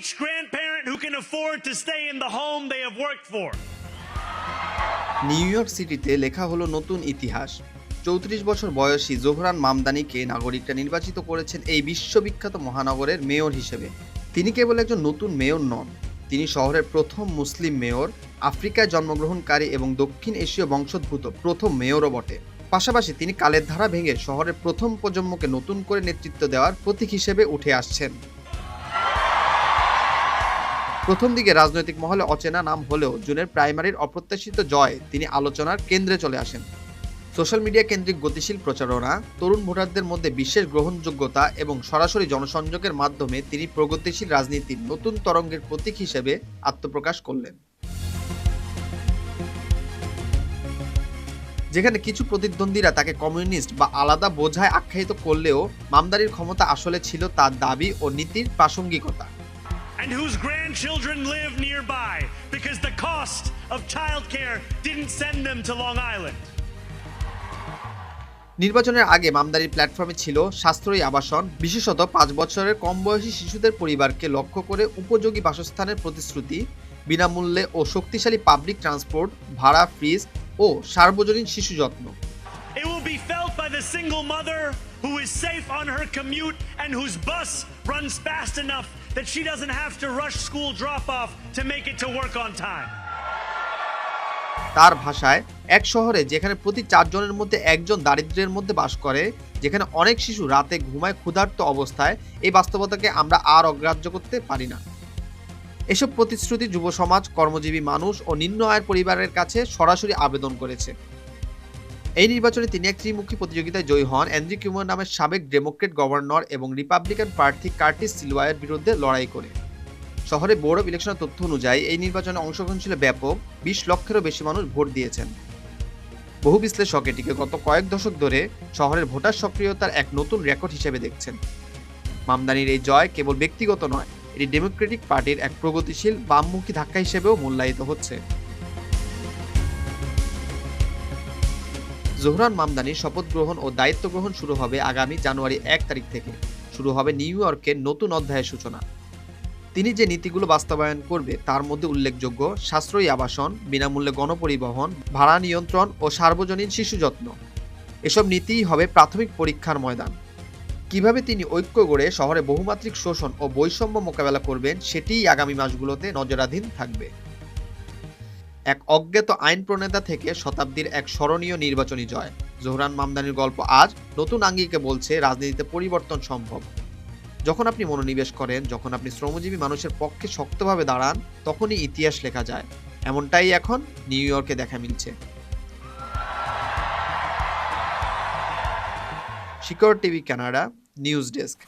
each grandparent who can afford to stay in the home they have worked for. New York সিটিতে লেখা হলো নতুন ইতিহাস। চৌত্রিশ বছর বয়সী জোহরান মামদানিকে নাগরিকরা নির্বাচিত করেছেন এই বিশ্ববিখ্যাত মহানগরের মেয়র হিসেবে। তিনি কেবল একজন নতুন মেয়র নন, তিনি শহরের প্রথম মুসলিম মেয়র, আফ্রিকায় জন্মগ্রহণকারী এবং দক্ষিণ এশীয় বংশোদ্ভূত প্রথম মেয়রও বটে। পাশাপাশি তিনি কালের ধারা ভেঙে শহরের প্রথম প্রজন্মকে নতুন করে নেতৃত্ব দেওয়ার প্রতীক হিসেবে উঠে আসছেন। প্রথম দিকে রাজনৈতিক মহলে অচেনা নাম হলেও জুনের প্রাইমারির অপ্রত্যাশিত জয় তিনি আলোচনার কেন্দ্রে চলে আসেন। সোশ্যাল মিডিয়া কেন্দ্রিক গতিশীল প্রচারণা, তরুণ ভোটারদের মধ্যে বিশেষ গ্রহণযোগ্যতা এবং সরাসরি জনসংযোগের মাধ্যমে তিনি প্রগতিশীল রাজনীতির নতুন তরঙ্গের প্রতীক হিসেবে আত্মপ্রকাশ করলেন। যেখানে কিছু প্রতিদ্বন্দ্বীরা তাকে কমিউনিস্ট বা আলাদা বোঝায় আখ্যায়িত করলেও মামদারির ক্ষমতা আসলে ছিল তার দাবি ও নীতির প্রাসঙ্গিকতা। and whose grandchildren live nearby because the cost of childcare didn't send them to Long Island. নির্বাচনের আগে মামদারির প্ল্যাটফর্মে ছিল সাশ্রয়ী আবাসন বিশেষত পাঁচ বছরের কম বয়সী শিশুদের পরিবারকে লক্ষ্য করে উপযোগী বাসস্থানের প্রতিশ্রুতি বিনামূল্যে ও শক্তিশালী পাবলিক ট্রান্সপোর্ট ভাড়া ফ্রিজ ও সার্বজনীন শিশু যত্ন single mother who is safe on her commute and whose bus runs fast enough that she doesn't have to rush school drop off to make it to work on time. তার ভাষায়, এক শহরে যেখানে প্রতি চারজনের মধ্যে একজন দারিদ্র্যের মধ্যে বাস করে, যেখানে অনেক শিশু রাতে ঘুমায় ক্ষুধার্ত অবস্থায়, এই বাস্তবতাকে আমরা আর অগ্রাহ্য করতে পারি না এসব প্রতিশ্রুতি যুব সমাজ কর্মজীবী মানুষ ও নিম্ন আয়ের পরিবারের কাছে সরাসরি আবেদন করেছে এই নির্বাচনে তিনি এক ত্রিমুখী প্রতিযোগিতায় জয়ী হন। অ্যান্ড্রি কিউমার নামের সাবেক ডেমোক্রেট গভর্নর এবং রিপাবলিকান প্রার্থী কার্টিস সিলওয়ায়ের বিরুদ্ধে লড়াই করে। শহরে বোর্ড অফ ইলেকশনের তথ্য অনুযায়ী, এই নির্বাচনে অংশগ্রহণ ছিল ব্যাপক। বিশ লক্ষেরও বেশি মানুষ ভোট দিয়েছেন। বহু বিশ্লেষক এটিকে গত কয়েক দশক ধরে শহরের ভোটার সক্রিয়তার এক নতুন রেকর্ড হিসেবে দেখছেন। মামদানির এই জয় কেবল ব্যক্তিগত নয়, এটি ডেমোক্রেটিক পার্টির এক প্রগতিশীল বামমুখী ধাক্কা হিসেবেও মূল্যায়িত হচ্ছে। জোহরান মামদানির শপথ গ্রহণ ও দায়িত্ব গ্রহণ শুরু হবে আগামী জানুয়ারি এক তারিখ থেকে। শুরু হবে নিউ ইয়র্কের নতুন অধ্যায়ের সূচনা। তিনি যে নীতিগুলো বাস্তবায়ন করবে তার মধ্যে উল্লেখযোগ্য সাশ্রয়ী আবাসন, বিনামূল্যে গণপরিবহন, ভাড়া নিয়ন্ত্রণ ও সার্বজনীন শিশু যত্ন। এসব নীতিই হবে প্রাথমিক পরীক্ষার ময়দান। কীভাবে তিনি ঐক্য গড়ে শহরে বহুমাত্রিক শোষণ ও বৈষম্য মোকাবেলা করবেন সেটিই আগামী মাসগুলোতে নজরাধীন থাকবে। এক অজ্ঞাত আইন প্রণেতা থেকে শতাব্দীর এক স্মরণীয় নির্বাচনী জয়। জোহরান মামদানির গল্প আজ নতুন আঙ্গিকে বলছে রাজনীতিতে পরিবর্তন সম্ভব। যখন আপনি মনোনিবেশ করেন, যখন আপনি শ্রমজীবী মানুষের পক্ষে শক্তভাবে দাঁড়ান, তখনই ইতিহাস লেখা যায়। এমনটাই এখন নিউ ইয়র্কে দেখা মিলছে। শিকর টিভি কানাডা নিউজ ডেস্ক।